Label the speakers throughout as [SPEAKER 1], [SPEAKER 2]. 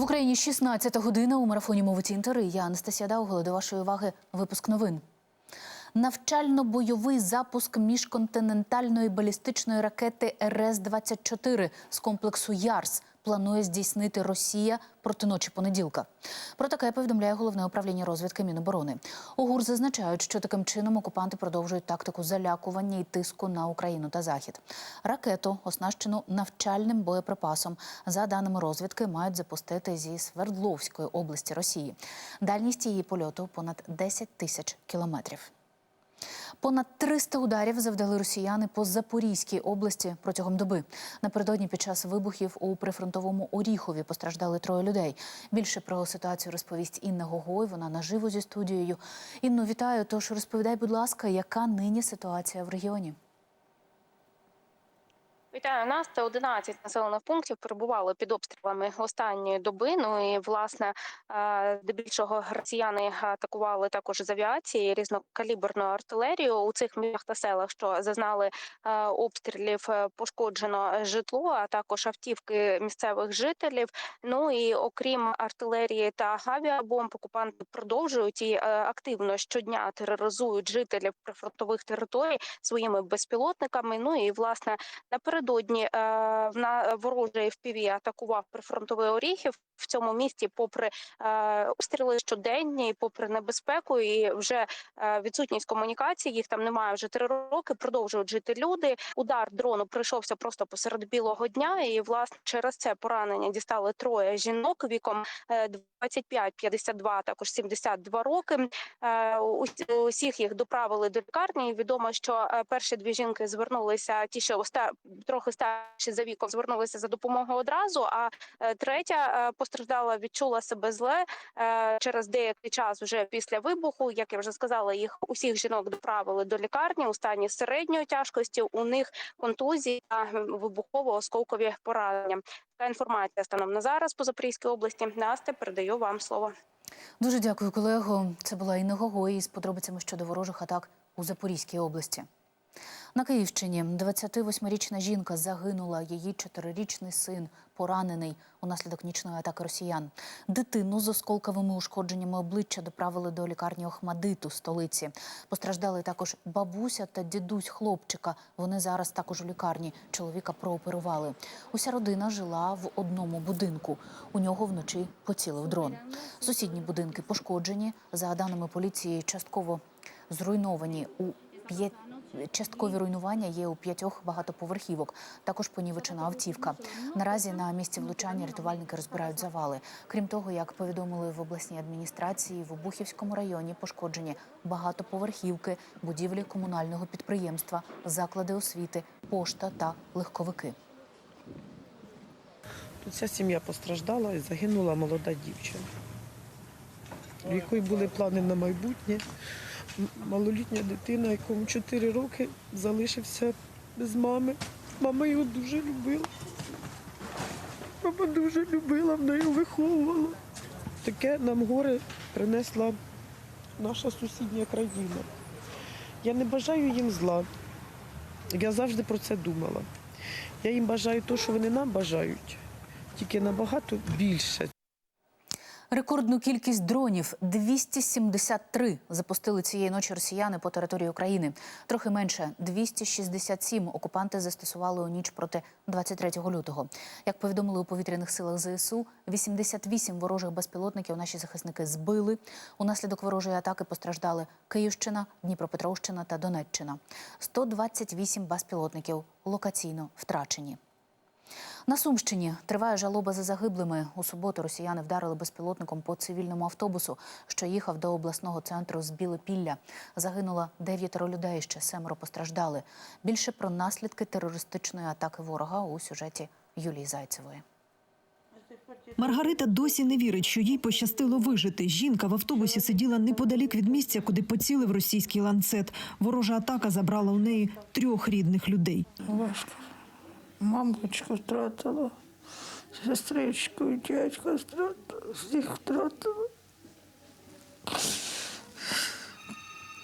[SPEAKER 1] В Україні 16 година у марафоні мовиці інтери. Я Анастасія Даугла. До вашої уваги випуск новин. Навчально-бойовий запуск міжконтинентальної балістичної ракети РС-24 з комплексу ЯРС планує здійснити Росія проти ночі понеділка. Про таке повідомляє головне управління розвідки Міноборони. У ГУР зазначають, що таким чином окупанти продовжують тактику залякування і тиску на Україну та Захід. Ракету оснащену навчальним боєприпасом. За даними розвідки, мають запустити зі Свердловської області Росії. Дальність її польоту понад 10 тисяч кілометрів. Понад 300 ударів завдали росіяни по Запорізькій області протягом доби. Напередодні під час вибухів у прифронтовому Оріхові постраждали троє людей. Більше про ситуацію розповість Інна Гогой. Вона наживо зі студією. Інно, вітаю. Тож розповідай, будь ласка, яка нині ситуація в регіоні?
[SPEAKER 2] Вітаю нас. Це 11 населених пунктів перебували під обстрілами останньої доби. Ну і власне е, здебільшого росіяни атакували також з авіації різнокаліберну артилерію у цих містах та селах, що зазнали е, обстрілів. е, Пошкоджено житло, а також автівки місцевих жителів. Ну і окрім артилерії та авіабомб, окупанти продовжують і активно щодня тероризують жителів прифронтових територій своїми безпілотниками. Ну і власне напередодні е, на ворожий ФПВ атакував прифронтовий Оріхів. В цьому місті, попри е, обстріли щоденні, попри небезпеку, і вже е, відсутність комунікації, їх там немає вже три роки. Продовжують жити люди. Удар дрону прийшовся просто посеред білого дня, і власне через це поранення дістали троє жінок віком е, 25-52, також 72 роки. Усіх їх доправили до лікарні. Відомо, що перші дві жінки звернулися, ті, що трохи старші за віком, звернулися за допомогою одразу. А третя постраждала, відчула себе зле е, через деякий час вже після вибуху. Як я вже сказала, їх усіх жінок доправили до лікарні у стані середньої тяжкості. У них контузії та вибухово-осколкові поранення. Така інформація станом на зараз по Запорізькій області. Настя, передаю вам слово.
[SPEAKER 1] Дуже дякую, колего. Це була Інна Гогой із подробицями щодо ворожих атак у Запорізькій області. На Київщині 28-річна жінка загинула. Її чотирирічний син поранений унаслідок нічної атаки росіян. Дитину з осколковими ушкодженнями обличчя доправили до лікарні Охмадиту столиці. Постраждали також бабуся та дідусь хлопчика. Вони зараз також у лікарні. Чоловіка прооперували. Уся родина жила в одному будинку. У нього вночі поцілив дрон. Сусідні будинки пошкоджені. За даними поліції, частково зруйновані у п'ять. Часткові руйнування є у п'ятьох багатоповерхівок. Також понівечена автівка. Наразі на місці влучання рятувальники розбирають завали. Крім того, як повідомили в обласній адміністрації, в Обухівському районі пошкоджені багатоповерхівки, будівлі комунального підприємства, заклади освіти, пошта та легковики.
[SPEAKER 3] Тут вся сім'я постраждала і загинула молода дівчина, в якої були плани на майбутнє. Малолітня дитина, якому 4 роки залишився без мами. Мама його дуже любила. Мама дуже любила, вона його виховувала. Таке нам горе принесла наша сусідня країна. Я не бажаю їм зла. Я завжди про це думала. Я їм бажаю те, що вони нам бажають, тільки набагато більше.
[SPEAKER 1] Рекордну кількість дронів 273 запустили цієї ночі росіяни по території України. Трохи менше 267 окупанти застосували у ніч проти 23 лютого. Як повідомили у повітряних силах ЗСУ, 88 ворожих безпілотників наші захисники збили. Унаслідок ворожої атаки постраждали Київщина, Дніпропетровщина та Донеччина. 128 безпілотників локаційно втрачені. На Сумщині триває жалоба за загиблими. У суботу росіяни вдарили безпілотником по цивільному автобусу, що їхав до обласного центру з Білопілля. Загинуло дев'ятеро людей, ще семеро постраждали. Більше про наслідки терористичної атаки ворога у сюжеті Юлії Зайцевої.
[SPEAKER 4] Маргарита досі не вірить, що їй пощастило вижити. Жінка в автобусі сиділа неподалік від місця, куди поцілив російський ланцет. Ворожа атака забрала у неї трьох рідних людей.
[SPEAKER 5] Важко. Мамочку втратила, сестричку і дядька втратила, всіх втратила.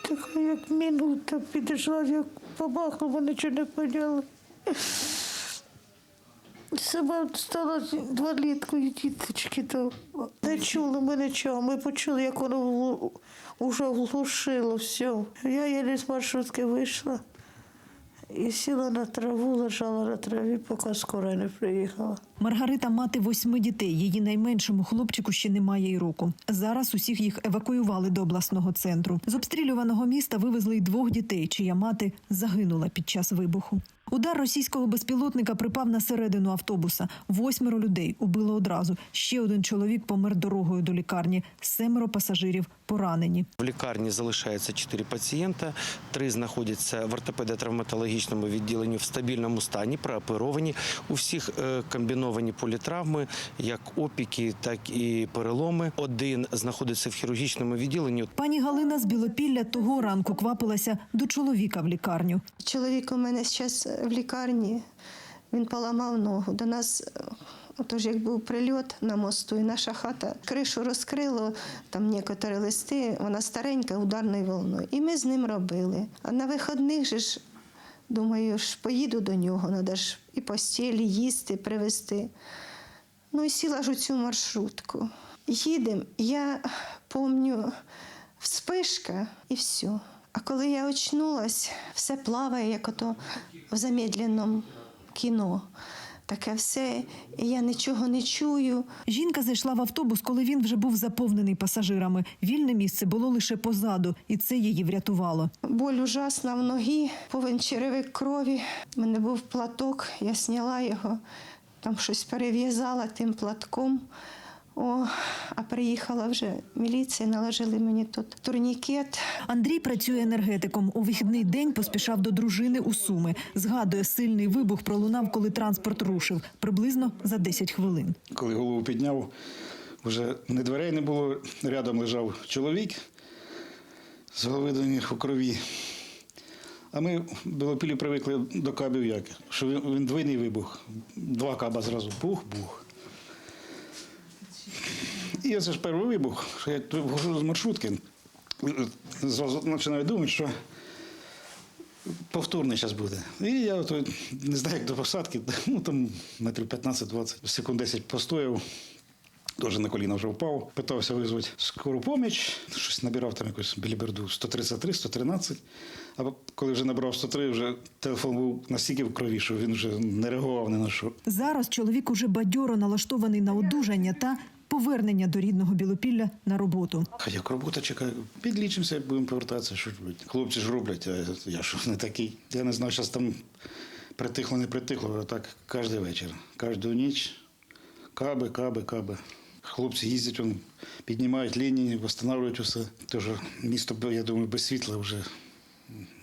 [SPEAKER 5] Така як минута підійшла, як побахнула, нічого не поняла. Сама стала інвалідкою, діточки то не чули ми нічого. Ми почули, як воно влу- уже глушило все. Я єлі з маршрутки вийшла і сіла на траву, лежала на траві, поки скоро не приїхала.
[SPEAKER 4] Маргарита мати восьми дітей. Її найменшому хлопчику ще немає й року. Зараз усіх їх евакуювали до обласного центру. З обстрілюваного міста вивезли й двох дітей, чия мати загинула під час вибуху. Удар російського безпілотника припав на середину автобуса. Восьмеро людей убило одразу. Ще один чоловік помер дорогою до лікарні. Семеро пасажирів поранені.
[SPEAKER 6] В лікарні залишається 4 пацієнта. Три знаходяться в ортопедо-травматологічному відділенні в стабільному стані, прооперовані. У всіх е, комбіновані політравми, як опіки, так і переломи. Один знаходиться в хірургічному відділенні.
[SPEAKER 4] Пані Галина з Білопілля того ранку квапилася до чоловіка в лікарню.
[SPEAKER 7] Чоловік у мене зараз в лікарні, він поламав ногу. До нас, е, отож, як був прильот на мосту, і наша хата кришу розкрило, там некоторі листи, вона старенька, ударною волною. І ми з ним робили. А на вихідних же ж, думаю, ж поїду до нього, треба ж і постілі, їсти, привезти. Ну і сіла ж у цю маршрутку. Їдемо, я пам'ятаю, вспишка і все. А коли я очнулась, все плаває, як ото в замедленому кіно. Таке все, і я нічого не чую.
[SPEAKER 4] Жінка зайшла в автобус, коли він вже був заповнений пасажирами. Вільне місце було лише позаду, і це її врятувало.
[SPEAKER 7] Боль ужасна в ногі, повен черевик крові. У мене був платок, я зняла його, там щось перев'язала тим платком. О, а приїхала вже міліція, наложили мені тут турнікет.
[SPEAKER 4] Андрій працює енергетиком. У вихідний день поспішав до дружини у Суми. Згадує, сильний вибух пролунав, коли транспорт рушив, приблизно за 10 хвилин.
[SPEAKER 8] Коли голову підняв, вже не дверей не було, рядом лежав чоловік з голови до ніг у крові. А ми в Білопілі привикли до кабів як, що він, він двійний вибух. Два каба зразу бух-бух. І оце ж перший вибух, що я тут виходжу з маршрутки, починаю думати, що повторний зараз буде. І я от, не знаю, як до посадки, ну там метрів 15-20, секунд 10 постояв. Теж на коліна вже впав, питався визвати скору поміч, щось набирав там якусь біліберду 133, 113. А коли вже набрав 103, вже телефон був настільки в крові, що він вже не реагував ні на що.
[SPEAKER 4] Зараз чоловік уже бадьоро налаштований на одужання та повернення до рідного Білопілля на роботу.
[SPEAKER 8] А як робота чекає, підлічимося, будемо повертатися. Що робити? Хлопці ж роблять, а я що не такий. Я не знаю, зараз там притихло, не притихло, а так кожен вечір, кожну ніч. Каби, каби, каби. Хлопці їздять, піднімають лінії, встановлюють усе. Тож місто, я думаю, без світла вже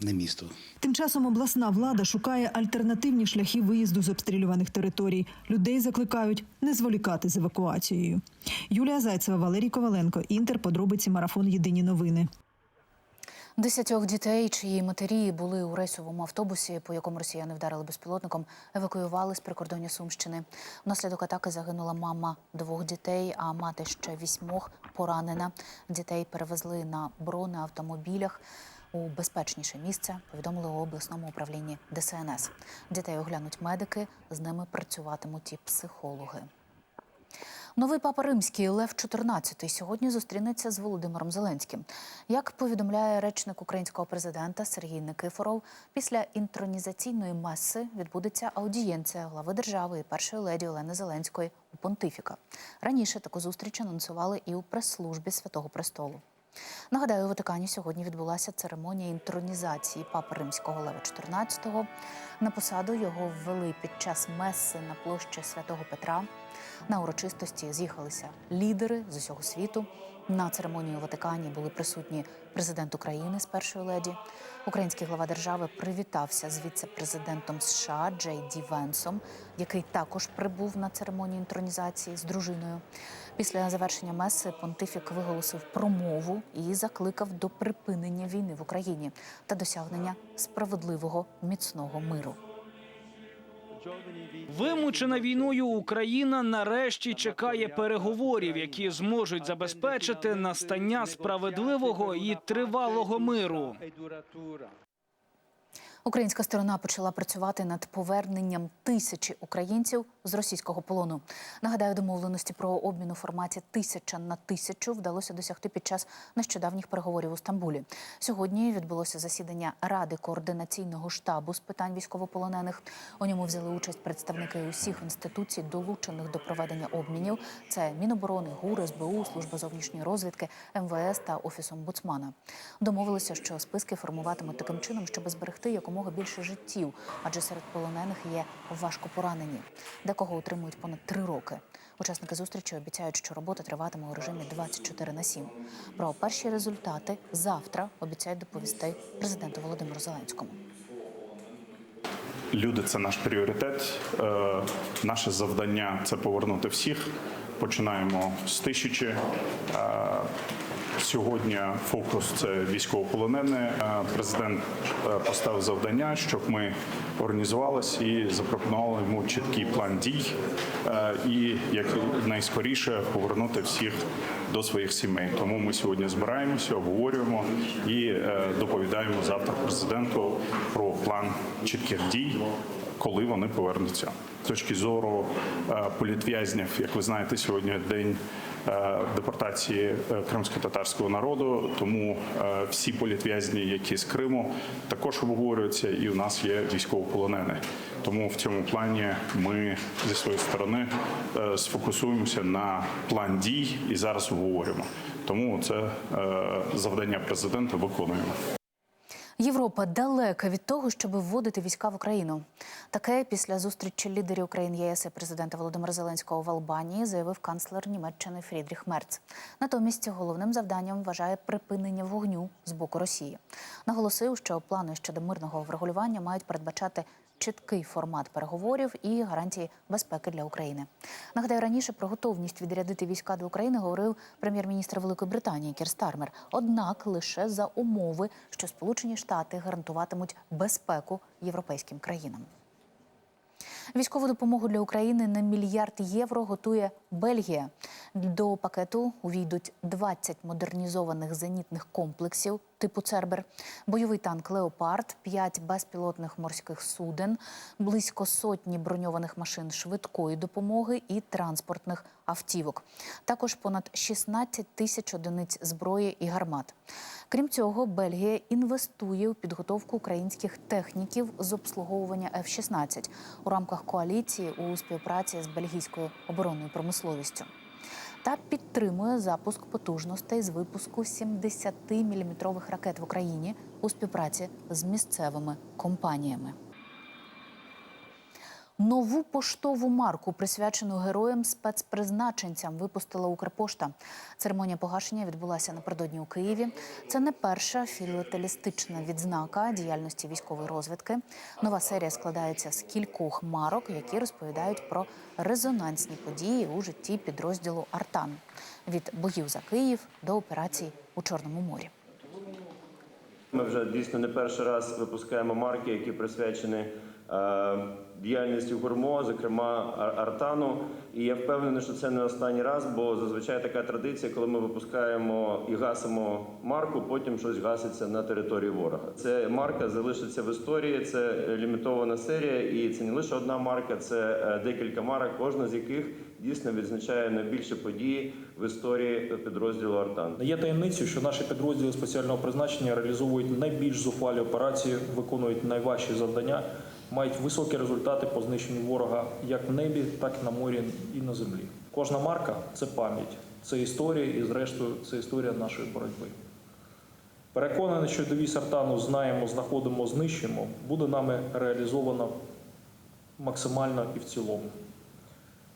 [SPEAKER 8] не місто.
[SPEAKER 4] Тим часом обласна влада шукає альтернативні шляхи виїзду з обстрілюваних територій. Людей закликають не зволікати з евакуацією. Юлія Зайцева, Валерій Коваленко, Інтер. Подробиці марафон. Єдині новини.
[SPEAKER 1] Десятьох дітей, чиї матері були у рейсовому автобусі, по якому росіяни вдарили безпілотником, евакуювали з прикордоння Сумщини. Внаслідок атаки загинула мама двох дітей, а мати ще вісьмох поранена. Дітей перевезли на бронеавтомобілях у безпечніше місце. Повідомили у обласному управлінні ДСНС. Дітей оглянуть медики, з ними працюватимуть і психологи. Новий папа римський Лев XIV сьогодні зустрінеться з Володимиром Зеленським. Як повідомляє речник українського президента Сергій Никифоров, після інтронізаційної меси відбудеться аудієнція глави держави і першої леді Олени Зеленської у понтифіка. Раніше таку зустріч анонсували і у прес-службі Святого Престолу. Нагадаю, у Ватикані сьогодні відбулася церемонія інтронізації папи римського Лева XIV. На посаду його ввели під час меси на площі Святого Петра. На урочистості з'їхалися лідери з усього світу. На церемонії у Ватикані були присутні президент України з першої леді. Український глава держави привітався з віце-президентом США Джей Ді Венсом, який також прибув на церемонію інтронізації з дружиною. Після завершення меси понтифік виголосив промову і закликав до припинення війни в Україні та досягнення справедливого міцного миру.
[SPEAKER 9] Вимучена війною Україна нарешті чекає переговорів, які зможуть забезпечити настання справедливого і тривалого миру.
[SPEAKER 1] Українська сторона почала працювати над поверненням тисячі українців з російського полону. Нагадаю, домовленості про обмін у форматі тисяча на тисячу вдалося досягти під час нещодавніх переговорів у Стамбулі. Сьогодні відбулося засідання Ради координаційного штабу з питань військовополонених. У ньому взяли участь представники усіх інституцій, долучених до проведення обмінів. Це Міноборони, ГУР, СБУ, Служба зовнішньої розвідки, МВС та Офіс омбудсмана. Домовилися, що списки формуватимуть таким чином, щоб зберегти якомога більше життів, адже серед полонених є важко поранені. Декого утримують понад три роки. Учасники зустрічі обіцяють, що робота триватиме у режимі 24 на 7. Про перші результати завтра обіцяють доповісти президенту Володимиру Зеленському.
[SPEAKER 10] Люди це наш пріоритет. Е, Наше завдання це повернути всіх. Починаємо з тисячі. Сьогодні фокус це військовополонені. Е, Президент е, поставив завдання, щоб ми організувалися і запропонували йому чіткий план дій е, і як найскоріше повернути всіх до своїх сімей. Тому ми сьогодні збираємося, обговорюємо і доповідаємо завтра президенту про план чітких дій, коли вони повернуться. З точки зору політв'язнів, як ви знаєте, сьогодні день депортації е, кримсько-татарського народу. Тому е, всі політв'язні, які з Криму, також обговорюються, і у нас є військовополонені. Тому в цьому плані ми зі своєї сторони е, сфокусуємося на план дій і зараз обговорюємо. Тому це е, завдання президента виконуємо.
[SPEAKER 1] Європа далека від того, щоб вводити війська в Україну. Таке після зустрічі лідерів країн ЄС і президента Володимира Зеленського в Албанії заявив канцлер Німеччини Фрідріх Мерц. Натомість головним завданням вважає припинення вогню з боку Росії. Наголосив, що плани щодо мирного врегулювання мають передбачати чіткий формат переговорів і гарантії безпеки для України. Нагадаю, раніше про готовність відрядити війська до України говорив прем'єр-міністр Великої Британії Кір Стармер. Однак лише за умови, що Сполучені Штати гарантуватимуть безпеку європейським країнам. Військову допомогу для України на мільярд євро готує Бельгія. До пакету увійдуть 20 модернізованих зенітних комплексів типу Цербер, бойовий танк Леопард, 5 безпілотних морських суден, близько сотні броньованих машин швидкої допомоги і транспортних автівок. Також понад 16 тисяч одиниць зброї і гармат. Крім цього, Бельгія інвестує у підготовку українських техніків з обслуговування F-16 у рамках коаліції у співпраці з бельгійською оборонною промисловістю. Та підтримує запуск потужностей з випуску 70-мм ракет в Україні у співпраці з місцевими компаніями. Нову поштову марку, присвячену героям спецпризначенцям, випустила Укрпошта. Церемонія погашення відбулася напередодні у Києві. Це не перша філателістична відзнака діяльності військової розвідки. Нова серія складається з кількох марок, які розповідають про резонансні події у житті підрозділу Артан від боїв за Київ до операцій у Чорному морі.
[SPEAKER 11] Ми вже дійсно не перший раз випускаємо марки, які присвячені е, діяльності гурмо, зокрема Ар- Артану. І я впевнений, що це не останній раз, бо зазвичай така традиція, коли ми випускаємо і гасимо марку, потім щось гаситься на території ворога. Це марка залишиться в історії. Це лімітована серія, і це не лише одна марка, це е, декілька марок, кожна з яких дійсно відзначає найбільші події в історії підрозділу Артан.
[SPEAKER 12] Є таємницею, що наші підрозділи спеціального призначення реалізовують найбільш зухвалі операції, виконують найважчі завдання, мають високі результати по знищенню ворога як в небі, так і на морі і на землі. Кожна марка це пам'ять, це історія, і зрештою це історія нашої боротьби. Переконаний, що девіз Артану знаємо, знаходимо, знищимо, буде нами реалізовано максимально і в цілому.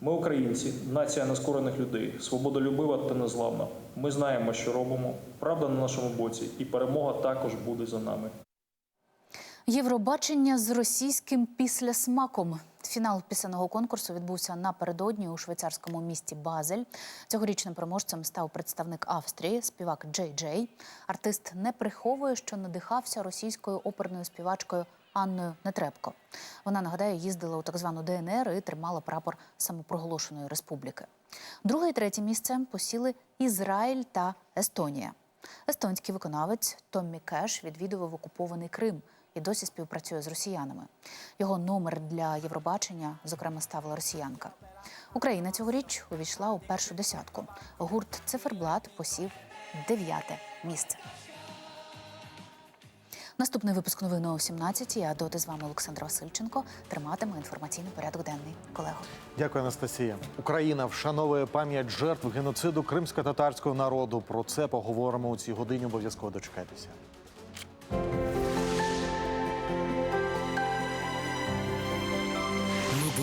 [SPEAKER 12] Ми, українці, нація нескорених людей, свободолюбива та незламна. Ми знаємо, що робимо. Правда на нашому боці, і перемога також буде за нами.
[SPEAKER 1] Євробачення з російським післясмаком. Фінал пісенного конкурсу відбувся напередодні у швейцарському місті Базель. Цьогорічним переможцем став представник Австрії, співак Джей Джей. Артист не приховує, що надихався російською оперною співачкою Анною Нетребко. Вона нагадаю, їздила у так звану ДНР і тримала прапор самопроголошеної республіки. Друге і третє місце посіли Ізраїль та Естонія. Естонський виконавець Томмі Кеш відвідував окупований Крим і досі співпрацює з росіянами. Його номер для Євробачення, зокрема, ставила росіянка. Україна цьогоріч увійшла у першу десятку. Гурт Циферблат посів дев'яте місце. Наступний випуск новин о 17 А доти з вами Олександр Васильченко триматиме інформаційний порядок денний. Колего.
[SPEAKER 13] Дякую, Анастасія. Україна вшановує пам'ять жертв геноциду кримсько-татарського народу. Про це поговоримо у цій годині. Обов'язково дочекайтеся.